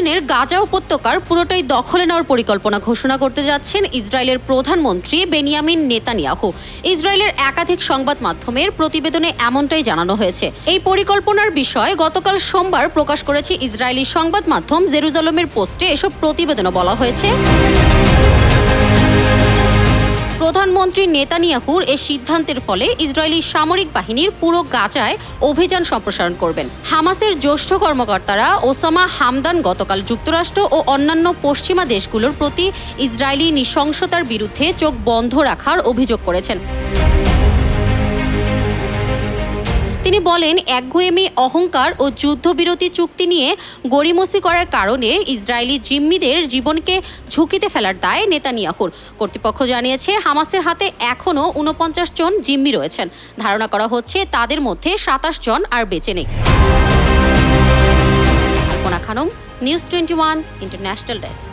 ফিলিস্তিনের গাজা উপত্যকার পুরোটাই দখলে নেওয়ার পরিকল্পনা ঘোষণা করতে যাচ্ছেন ইসরায়েলের প্রধানমন্ত্রী বেনিয়ামিন নেতানিয়াহু। ইসরায়েলের একাধিক সংবাদ মাধ্যমের প্রতিবেদনে এমনটাই জানানো হয়েছে। এই পরিকল্পনার বিষয়ে গতকাল সোমবার প্রকাশ করেছে ইসরায়েলি সংবাদ মাধ্যম জেরুজালমের পোস্টে এসব প্রতিবেদনও বলা হয়েছে। প্রধানমন্ত্রী নেতানিয়াহুর এ সিদ্ধান্তের ফলে ইসরায়েলি সামরিক বাহিনীর পুরো গাজায় অভিযান সম্প্রসারণ করবেন। হামাসের জ্যেষ্ঠ কর্মকর্তারা ওসামা হামদান গতকাল যুক্তরাষ্ট্র ও অন্যান্য পশ্চিমা দেশগুলোর প্রতি ইসরায়েলি নৃশংসতার বিরুদ্ধে চোখ বন্ধ রাখার অভিযোগ করেছেন। তিনি বলেন একগুয়েমি অহংকার ও যুদ্ধবিরতি চুক্তি নিয়ে গড়িমসি করার কারণে ইসরায়েলি জিম্মিদের জীবনকে ঝুঁকিতে ফেলার দায় নেতানিয়াহুর। কর্তৃপক্ষ জানিয়েছে, হামাসের হাতে এখনও উনপঞ্চাশ জন জিম্মি রয়েছেন। ধারণা করা হচ্ছে, তাদের মধ্যে সাতাশ জন আর বেঁচে নেই। Khanam, news twenty one international desk.